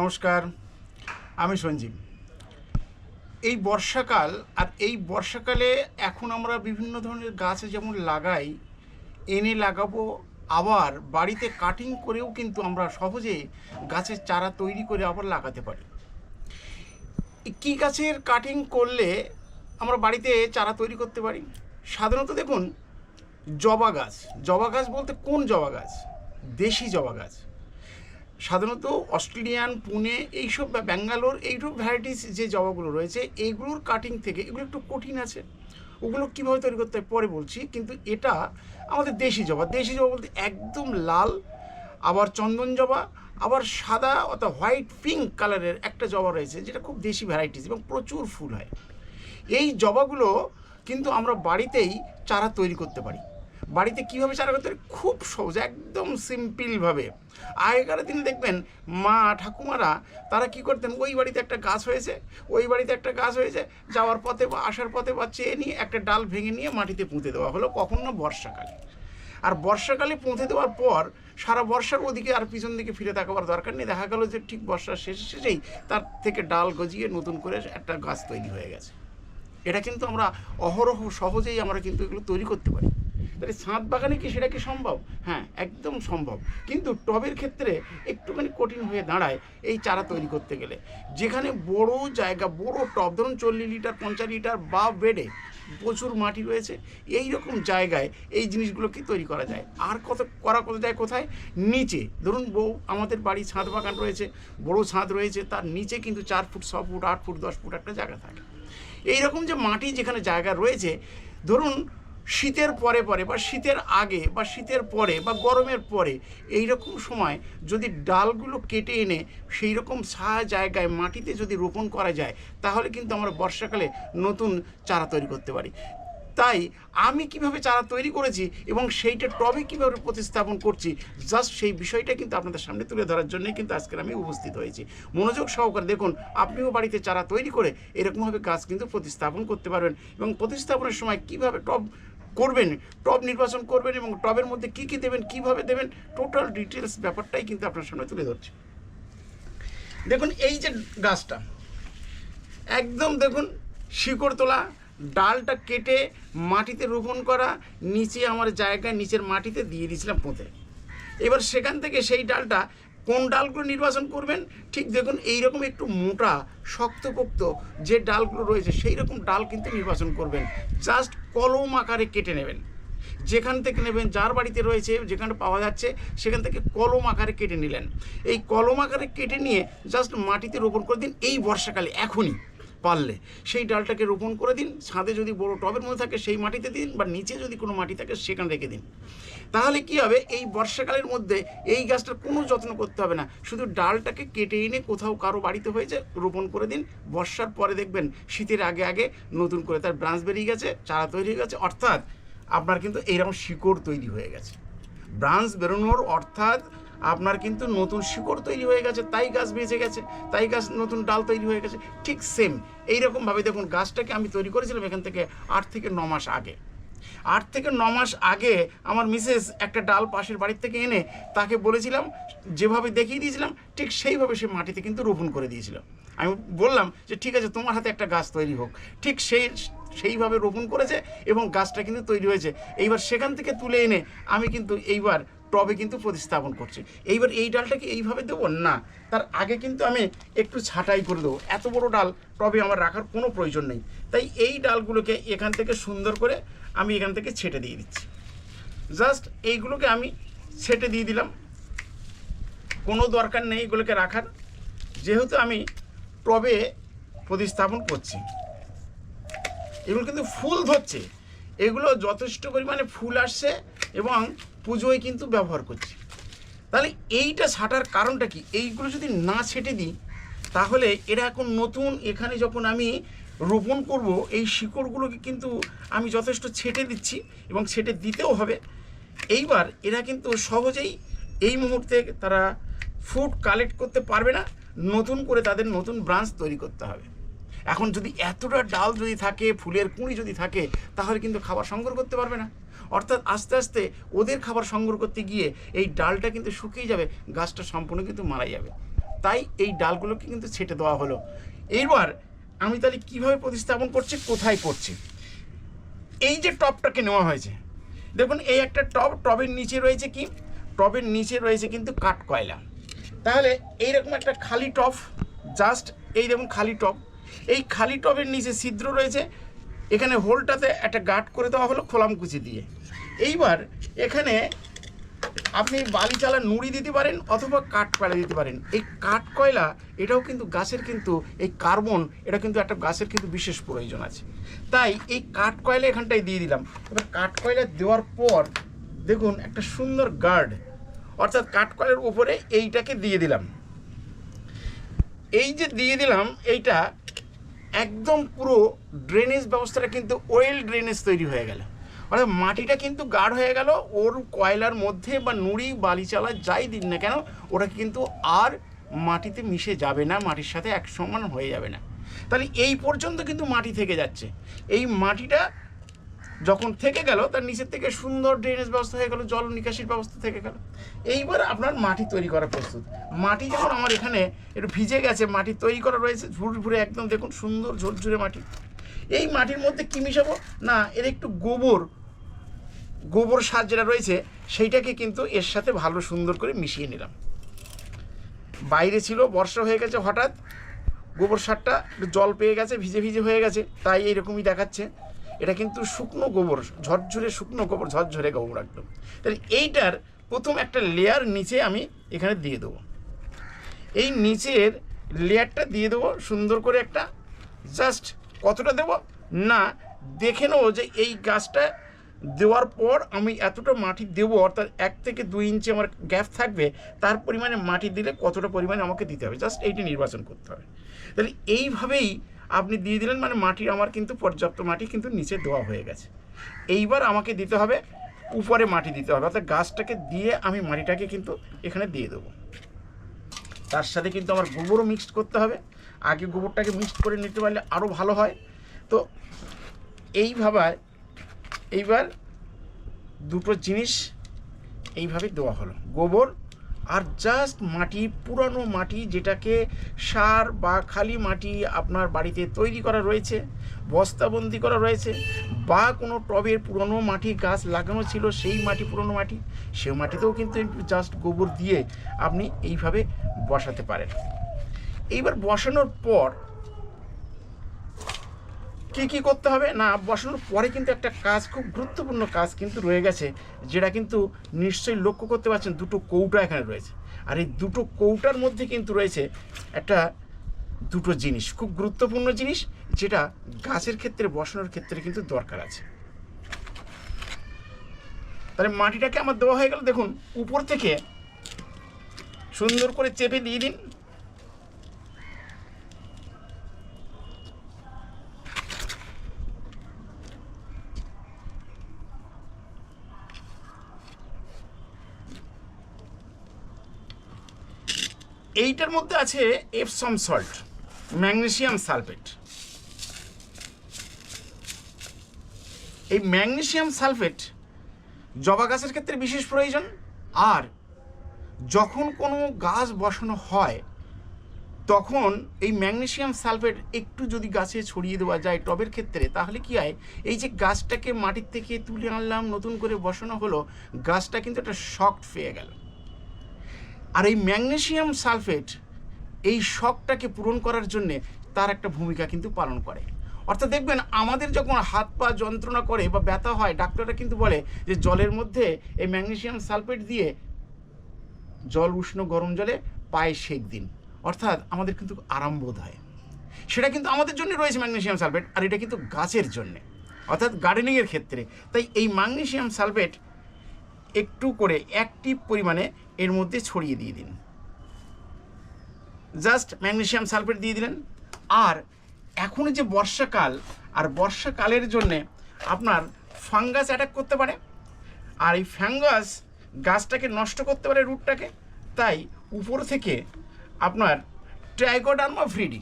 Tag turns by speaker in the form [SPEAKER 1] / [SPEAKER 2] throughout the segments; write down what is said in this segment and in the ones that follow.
[SPEAKER 1] নমস্কার, আমি সঞ্জীব। এই বর্ষাকাল আর এই বর্ষাকালে এখন আমরা বিভিন্ন ধরনের গাছ যেমন লাগাই, এনে লাগাবো, আবার বাড়িতে কাটিং করেও কিন্তু আমরা সহজে গাছের চারা তৈরি করে আবার লাগাতে পারি। কী গাছের কাটিং করলে আমরা বাড়িতে চারা তৈরি করতে পারি? সাধারণত দেখুন, জবা গাছ। জবা গাছ বলতে কোন জবা গাছ? দেশি জবা গাছ। সাধারণত অস্ট্রেলিয়ান, পুনে, এইসব বা ব্যাঙ্গালোর, এইসব ভ্যারাইটিস যে জবাগুলো রয়েছে, এইগুলোর কাটিং থেকে এগুলো একটু কঠিন আছে। ওগুলো কীভাবে তৈরি করতে হয় পরে বলছি, কিন্তু এটা আমাদের দেশি জবা। দেশি জবা বলতে একদম লাল, আবার চন্দন জবা, আবার সাদা অর্থাৎ হোয়াইট পিঙ্ক কালারের একটা জবা রয়েছে, যেটা খুব দেশি ভ্যারাইটিস এবং প্রচুর ফুল হয়। এই জবাগুলো কিন্তু আমরা বাড়িতেই চারা তৈরি করতে পারি। বাড়িতে কীভাবে চারা করতে খুব সহজ, একদম সিম্পলভাবে আগেকার দিনে দেখবেন মা ঠাকুমারা, তারা কি করতেন? ওই বাড়িতে একটা গাছ হয়েছে, ওই বাড়িতে একটা গাছ হয়েছে, যাওয়ার পথে বা আসার পথে বা চেয়ে নিয়ে একটা ডাল ভেঙে নিয়ে মাটিতে পুঁতে দেওয়া হলো কখন না বর্ষাকালে। আর বর্ষাকালে পুঁতে দেওয়ার পর সারা বর্ষার ওদিকে আর পিছন দিকে ফিরে তাকাবার দরকার নেই। দেখা গেল যে ঠিক বর্ষার শেষে শেষেই তার থেকে ডাল গজিয়ে নতুন করে একটা গাছ তৈরি হয়ে গেছে। এটা কিন্তু আমরা অহরহ সহজেই আমরা কিন্তু এগুলো তৈরি করতে পারি। তাহলে ছাদ বাগানে কি সেটা কি সম্ভব? হ্যাঁ একদম সম্ভব। কিন্তু টবের ক্ষেত্রে একটুখানি কঠিন হয়ে দাঁড়ায় এই চারা তৈরি করতে গেলে। যেখানে বড় জায়গা, বড় টব, ধরুন চল্লিশ লিটার, পঞ্চাশ লিটার বা বেডে প্রচুর মাটি রয়েছে এই রকম জায়গায় এই জিনিসগুলোকে তৈরি করা যায়? আর কত, করা কত যায় কোথায়? নিচে। ধরুন বউ, আমাদের বাড়ি ছাদ বাগান রয়েছে, বড় ছাদ রয়েছে, তার নিচে কিন্তু চার ফুট, ছ ফুট, আট ফুট, দশ ফুট একটা জায়গা থাকে। এই রকম যে মাটি যেখানে জায়গা রয়েছে, ধরুন শীতের পরে পরে বা শীতের আগে বা শীতের পরে বা গরমের পরে এই রকম সময় যদি ডালগুলো কেটে এনে সেই রকম ছা জায়গায় মাটিতে যদি রোপণ করা যায়, তাহলে কিন্তু আমরা বর্ষাকালে নতুন চারা তৈরি করতে পারি। তাই আমি কীভাবে চারা তৈরি করেছি এবং সেইটা টবে কীভাবে প্রতিস্থাপন করছি জাস্ট সেই বিষয়টা কিন্তু আপনাদের সামনে তুলে ধরার জন্যই কিন্তু আজকের আমি উপস্থিত হয়েছি। মনোযোগ সহকারে দেখুন, আপনিও বাড়িতে চারা তৈরি করে এরকমভাবে গাছ কিন্তু প্রতিস্থাপন করতে পারবেন এবং প্রতিস্থাপনের সময় কীভাবে টব করবেন টব নির্বাচন করবেন এবং টবের মধ্যে কী কী দেবেন, কীভাবে দেবেন টোটাল ডিটেলস ব্যাপারটাই কিন্তু আপনার সামনে তুলে ধরছি। দেখুন, এই যে গাছটা, একদম দেখুন, শিকড় তোলা, ডালটা কেটে মাটিতে রোপণ করা, নিচে আমার জায়গায়, নিচের মাটিতে দিয়ে দিয়েছিলাম পোঁতে। এবার সেখান থেকে সেই ডালটা কোন ডালগুলো নির্বাচন করবেন? ঠিক দেখুন, এইরকম একটু মোটা, শক্তপোক্ত যে ডালগুলো রয়েছে সেই রকম ডাল কিন্তু নির্বাচন করবেন। জাস্ট কলম আকারে কেটে নেবেন। যেখান থেকে নেবেন, যার বাড়িতে রয়েছে, যেখানে পাওয়া যাচ্ছে, সেখান থেকে কলম আকারে কেটে নিলেন। এই কলম আকারে কেটে নিয়ে জাস্ট মাটিতে রোপণ করে দিন, এই বর্ষাকালে, এখনই। পারলে। সেই ডালটাকে রোপণ করে দিন, ছাদে যদি বড় টবের মধ্যে থাকে সেই মাটিতে দিন, বা নিচে যদি কোনো মাটি থাকে সেখানে রেখে দিন। তাহলে কি হবে? এই বর্ষাকালের মধ্যে এই গাছটার কোনো যত্ন করতে হবে না। শুধু ডালটাকে কেটে এনে কোথাও কারও বাড়িতে হয়েছে, রোপণ করে দিন। বর্ষার পরে দেখবেন শীতের আগে আগে নতুন করে তার ব্রাঞ্চ বেরিয়ে গেছে, চারা তৈরি হয়ে গেছে। অর্থাৎ আপনার কিন্তু এইরকম শিকড় তৈরি হয়ে গেছে। ব্রাঞ্চ বেরোনোর অর্থাৎ আপনার কিন্তু নতুন শিকড় তৈরি হয়ে গেছে, তাই গাছ বেঁচে গেছে, তাই গাছ নতুন ডাল তৈরি হয়ে গেছে, ঠিক সেম এইরকমভাবে দেখুন, গাছটাকে আমি তৈরি করেছিলাম এখান থেকে আট থেকে ন মাস আগে। আট থেকে ন মাস আগে আমার মিসেস একটা ডাল পাশের বাড়ির থেকে এনে তাকে বলেছিলাম, যেভাবে দেখিয়ে দিয়েছিলাম, ঠিক সেইভাবে সে মাটিতে কিন্তু রোপণ করে দিয়েছিল। আমি বললাম যে, ঠিক আছে, তোমার হাতে একটা গাছ তৈরি হোক। ঠিক সেই, সেইভাবে রোপণ করেছে এবং গাছটা কিন্তু তৈরি হয়েছে। এইবার সেখান থেকে তুলে এনে আমি কিন্তু এইবার টবে কিন্তু প্রতিস্থাপন করছি। এইবার এই ডালটাকে এইভাবে দেবো? না। তার আগে কিন্তু আমি একটু ছাঁটাই করে দেবো। এত বড় ডাল টবে আমার রাখার কোনো প্রয়োজন নেই। তাই এই ডালগুলোকে এখান থেকে সুন্দর করে আমি এখান থেকে ছেটে দিয়ে দিচ্ছি। জাস্ট এইগুলোকে আমি ছেটে দিয়ে দিলাম। কোনো দরকার নেই এগুলোকে রাখার। যেহেতু আমি টবে প্রতিস্থাপন করছি। এগুলো কিন্তু ফুল ধরছে। এগুলো যথেষ্ট পরিমাণে ফুল আসছে এবং পুজোয় কিন্তু ব্যবহার করছি। তাহলে এইটা ছাটার কারণটা কি? এইগুলো যদি না ছেটে দিই, তাহলে এরা এখন নতুন এখানে যখন আমি রোপণ করব, এই শিকড়গুলোকে কিন্তু আমি যথেষ্ট ছেটে দিচ্ছি এবং ছেটে দিতেও হবে। এইবার এরা কিন্তু সহজেই এই মুহূর্তে তারা ফুড কালেক্ট করতে পারবে না, নতুন করে তাদের নতুন ব্রাঞ্চ তৈরি করতে হবে। এখন যদি এতটা ডাল যদি থাকে, ফুলের কুঁড়ি যদি থাকে, তাহলে কিন্তু খাবার সংগ্রহ করতে পারবে না। অর্থাৎ আস্তে আস্তে ওদের খাবার সংগ্রহ করতে গিয়ে এই ডালটা কিন্তু শুকিয়ে যাবে, গাছটা সম্পূর্ণ কিন্তু মারা যাবে। তাই এই ডালগুলোকে কিন্তু ছেটে দেওয়া হলো। এইবার আমি তাহলে কীভাবে প্রতিস্থাপন করছি, কোথায় করছি? এই যে টপটাকে নেওয়া হয়েছে, দেখুন এই একটা টব টবের নিচে রয়েছে কি? টবের নিচে রয়েছে কিন্তু কাঠ কয়লা তাহলে এইরকম একটা খালি টব জাস্ট এই দেখুন খালি টব এই খালি টবের নিচে ছিদ্র রয়েছে, এখানে হোলটাতে একটা গার্ড করে দেওয়া হলো খোলামকুচি দিয়ে। এইবার এখানে আপনি বালি চালা নুড়ি দিতে পারেন অথবা কাঠ কয়লা দিতে পারেন। এই কাঠ কয়লা, এটাও কিন্তু গাছের কিন্তু এই কার্বন, এটা কিন্তু একটা গাছের কিন্তু বিশেষ প্রয়োজন আছে। তাই এই কাঠ কয়লা এখানটায় দিয়ে দিলাম। এবার কাঠ কয়লা দেওয়ার পর দেখুন একটা সুন্দর গার্ড, অর্থাৎ কাঠ কয়লার উপরে এইটাকে দিয়ে দিলাম। এই যে দিয়ে দিলাম, এইটা একদম পুরো ড্রেনেজ ব্যবস্থাটা কিন্তু ওয়েল ড্রেনেজ তৈরি হয়ে গেল। অর্থাৎ মাটিটা কিন্তু গাঢ় হয়ে গেল, ওর কয়লার মধ্যে বা নুড়ি, বালিচালা যাই দিন না কেন ওটা কিন্তু আর মাটিতে মিশে যাবে না, মাটির সাথে এক সমান হয়ে যাবে না। তাহলে এই পর্যন্ত কিন্তু মাটি থেকে যাচ্ছে। এই মাটিটা যখন থেকে গেল, তার নিচের থেকে সুন্দর ড্রেনেজ ব্যবস্থা হয়ে গেল, জল নিকাশির ব্যবস্থা থেকে গেল। এইবার আপনার মাটি তৈরি করা প্রস্তুত। মাটি যখন আমার এখানে একটু ভিজে গেছে, মাটি তৈরি করা রয়েছে ভুড়ে একদম দেখুন সুন্দর ঝুরঝুরে মাটি। এই মাটির মধ্যে কী মিশাবো? না, এর একটু গোবর গোবর সার যেটা রয়েছে, সেইটাকে কিন্তু এর সাথে ভালো সুন্দর করে মিশিয়ে নিলাম। বাইরে ছিল, বর্ষা হয়ে গেছে হঠাৎ, গোবর সারটা জল পেয়ে গেছে, ভিজে ভিজে হয়ে গেছে, তাই এইরকমই দেখাচ্ছে। এটা কিন্তু শুকনো গোবর, ঝরঝরে শুকনো গোবর, ঝরঝরে গোবর একদম। তাহলে এইটার প্রথম একটা লেয়ার নিচে আমি এখানে দিয়ে দেবো। এই নিচের লেয়ারটা দিয়ে দেবো সুন্দর করে একটা জাস্ট কতটা দেব? না, দেখে নেব যে এই গাছটা দেওয়ার পর আমি এতটা মাটি দেবো, অর্থাৎ এক থেকে দুই ইঞ্চি আমার গ্যাপ থাকবে, তার পরিমাণে মাটি দিলে কতটা পরিমাণে আমাকে দিতে হবে? জাস্ট এইটি নির্বাচন করতে হবে। তাহলে এইভাবেই আপনি দিয়ে দিলেন মানে মাটি আমার কিন্তু পর্যাপ্ত মাটি, কিন্তু নিচে দেওয়া হয়ে গেছে। এইবার আমাকে দিতে হবে, উপরে মাটি দিতে হবে। অর্থাৎ গাছটাকে দিয়ে আমি মাটিটাকে কিন্তু এখানে দিয়ে দেবো। তার সাথে কিন্তু আমার গোবরও মিক্সড করতে হবে। আগে গোবরটাকে মিক্সড করে নিতে পারলে আরও ভালো হয়। তো এইভাবে, এইবার দুটো জিনিস এইভাবে দেওয়া হলো। গোবর আর জাস্ট মাটি, পুরানো মাটি যেটাকে সার বা খালি মাটি আপনার বাড়িতে তৈরি করা রয়েছে, বস্তাবন্দি করা রয়েছে, বা কোনো টবের পুরনো মাটি গাছ লাগানো ছিল, সেই মাটি, পুরনো মাটি, সেই মাটিতেও কিন্তু জাস্ট গোবর দিয়ে আপনি এইভাবে বসাতে পারেন। এইবার বসানোর পর কি কি করতে হবে? না, বসানোর পরে কিন্তু একটা কাজ, খুব গুরুত্বপূর্ণ কাজ কিন্তু রয়ে গেছে, যেটা কিন্তু নিশ্চয়ই লক্ষ্য করতে পারছেন, দুটো কৌটা এখানে রয়েছে। আর এই দুটো কৌটার মধ্যে কিন্তু রয়েছে একটা দুটো জিনিস, খুব গুরুত্বপূর্ণ জিনিস, যেটা গাছের ক্ষেত্রে, বসানোর ক্ষেত্রে কিন্তু দরকার আছে। তাহলে মাটিটাকে আমার দেওয়া হয়ে গেল, দেখুন, উপর থেকে সুন্দর করে চেপে দিয়ে দিন। এইটার মধ্যে আছে এপসম সল্ট ম্যাগনেসিয়াম সালফেট এই ম্যাগনেসিয়াম সালফেট জবা গাছের ক্ষেত্রে বিশেষ প্রয়োজন, আর যখন কোনো গাছ বসানো হয়, তখন এই ম্যাগনেসিয়াম সালফেট একটু যদি গাছে ছড়িয়ে দেওয়া যায় টবের ক্ষেত্রে, তাহলে কি হয়? এই যে গাছটাকে মাটির থেকে তুলে আনলাম, নতুন করে বসানো হলো, গাছটা কিন্তু একটা শক্ট পেয়ে গেল। আর এই ম্যাগনেসিয়াম সালফেট এই শখটাকে পূরণ করার জন্যে তার একটা ভূমিকা কিন্তু পালন করে। অর্থাৎ দেখবেন আমাদের যখন হাত পা যন্ত্রণা করে বা ব্যথা হয়, ডাক্তাররা কিন্তু বলে যে জলের মধ্যে এই ম্যাগনেশিয়াম সালফেট দিয়ে জল উষ্ণ গরম জলে পায়ে সেক দিন। অর্থাৎ আমাদের কিন্তু আরাম বোধ হয়। সেটা কিন্তু আমাদের জন্য রয়েছে ম্যাগনেশিয়াম সালফেট, আর এটা কিন্তু গাছের জন্যে, অর্থাৎ গার্ডেনিংয়ের ক্ষেত্রে। তাই এই ম্যাগনেশিয়াম সালফেট একটু করে অ্যাক্টিভ পরিমাণে এর মধ্যে ছড়িয়ে দিয়ে দিন। জাস্ট ম্যাগনেসিয়াম সালফেট দিয়ে দিলেন। আর এখন যে বর্ষাকাল, আর বর্ষাকালের জন্যে আপনার ফাঙ্গাস অ্যাটাক করতে পারে। আর এই ফ্যাঙ্গাস গাছটাকে নষ্ট করতে পারে রুটটাকে। তাই উপর থেকে আপনার ট্রাইকোডার্মা ফ্রিডি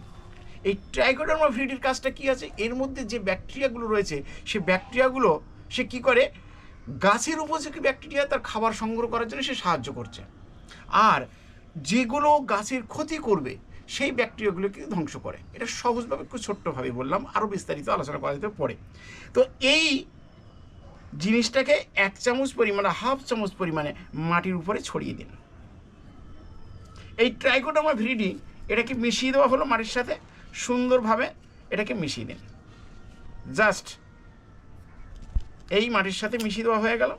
[SPEAKER 1] এই ট্রাইকোডার্মা ফ্রিডির কাজটা কি আছে? এর মধ্যে যে ব্যাকটেরিয়াগুলো রয়েছে, সে ব্যাকটেরিয়াগুলো সে কি করে? গাছের উপযোগী ব্যাকটেরিয়া তার খাবার সংগ্রহ করার জন্য সে সাহায্য করছে। আর যেগুলো গাছের ক্ষতি করবে, সেই ব্যাকটেরিয়াগুলোকে ধ্বংস করে। এটা সহজভাবে একটু ছোট্টভাবে বললাম, আরও বিস্তারিত আলোচনা করা যেতে পড়ে তো এই জিনিসটাকে এক চামচ পরিমাণে, হাফ চামচ পরিমাণে মাটির উপরে ছড়িয়ে দিন। এই ট্রাইকোডামা ভিরিডি এটাকে মিশিয়ে দেওয়া হলো মাটির সাথে, সুন্দরভাবে এটাকে মিশিয়ে দিন। জাস্ট এই মাটির সাথে মিশিয়ে দেওয়া হয়ে গেল।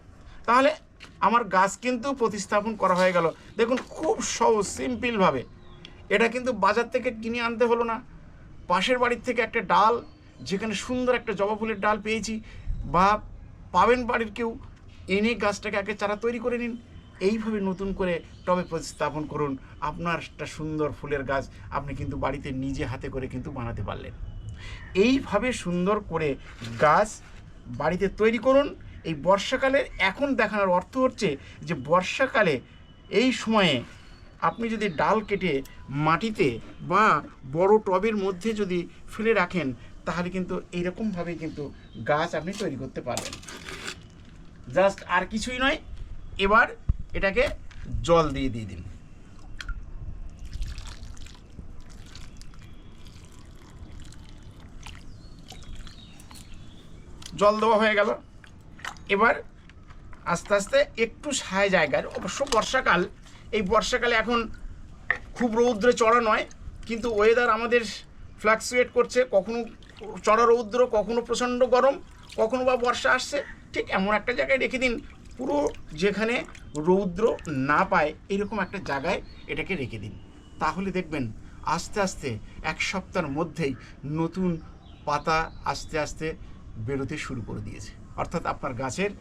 [SPEAKER 1] তাহলে আমার গাছ কিন্তু প্রতিস্থাপন করা হয়ে গেল। দেখুন, খুব সহজ সিম্পলভাবে এটা কিন্তু বাজার থেকে কিনে আনতে হলো না। পাশের বাড়ির থেকে একটা ডাল, যেখানে সুন্দর একটা জবা ফুলের ডাল পেয়েছি, বা পাবেন বাড়ির কেউ, এনে গাছটাকে আগে চারা তৈরি করে নিন। এইভাবে নতুন করে টবে প্রতিস্থাপন করুন। আপনার একটা সুন্দর ফুলের গাছ আপনি কিন্তু বাড়িতে নিজে হাতে করে কিন্তু বানাতে পারলেন। এইভাবে সুন্দর করে গাছ বাড়িতে তৈরি করুন। এই বর্ষাকালে এখন দেখানোর অর্থ হচ্ছে যে বর্ষাকালে এই সময়ে আপনি যদি ডাল কেটে মাটিতে বা বড় টবের মধ্যে যদি ফেলে রাখেন, তাহলে কিন্তু এইরকমভাবে কিন্তু গাছ আপনি তৈরি করতে পারবেন। জাস্ট আর কিছুই নয়, এবার এটাকে জল দিয়ে দিয়ে দিন। জল দেওয়া হয়ে গেল। এবার আস্তে আস্তে একটু ছায়া জায়গার অবশ্য বর্ষাকাল, এই বর্ষাকালে এখন খুব রৌদ্রে চড়া নয়, কিন্তু ওয়েদার আমাদের ফ্লাকচুয়েট করছে। কখনো চড়া রৌদ্র, কখনো প্রচণ্ড গরম, কখনো বা বর্ষা আসছে। ঠিক এমন একটা জায়গায় রেখে দিন, পুরো যেখানে রৌদ্র না পায়, এরকম একটা জায়গায় এটাকে রেখে দিন। তাহলে দেখবেন আস্তে আস্তে এক সপ্তাহের মধ্যেই নতুন পাতা আস্তে আস্তে বেরোতে শুরু করে দিয়েছে। অর্থাৎ আপনার গাছের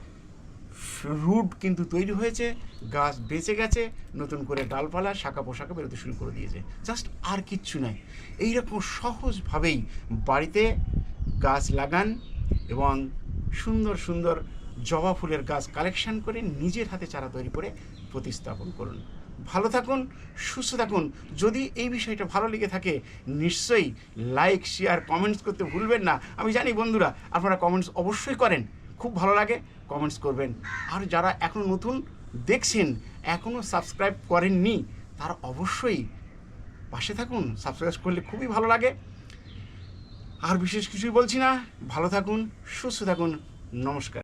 [SPEAKER 1] রুট কিন্তু তৈরি হয়েছে, গাছ বেঁচে গেছে, নতুন করে ডালপালা শাখা পোশাকা বেরোতে শুরু করে দিয়েছে। জাস্ট আর কিচ্ছু নয় এইরকম সহজভাবেই বাড়িতে গাছ লাগান এবং সুন্দর সুন্দর জবা ফুলের গাছ কালেকশন করে নিজের হাতে চারা তৈরি করে প্রতিস্থাপন করুন। ভালো থাকুন, সুস্থ থাকুন। যদি এই বিষয়টা ভালো লেগে থাকে, নিশ্চয়ই লাইক শেয়ার কমেন্টস করতে ভুলবেন না। আমি জানি বন্ধুরা, আপনারা কমেন্টস অবশ্যই করেন। খুব ভালো লাগে কমেন্টস করবেন। আর যারা এখনও নতুন দেখছেন এখনও সাবস্ক্রাইব করেননি, তারা অবশ্যই পাশে থাকুন। সাবস্ক্রাইব করলে খুবই ভালো লাগে। আর বিশেষ কিছুই বলছি না। ভালো থাকুন, সুস্থ থাকুন। নমস্কার।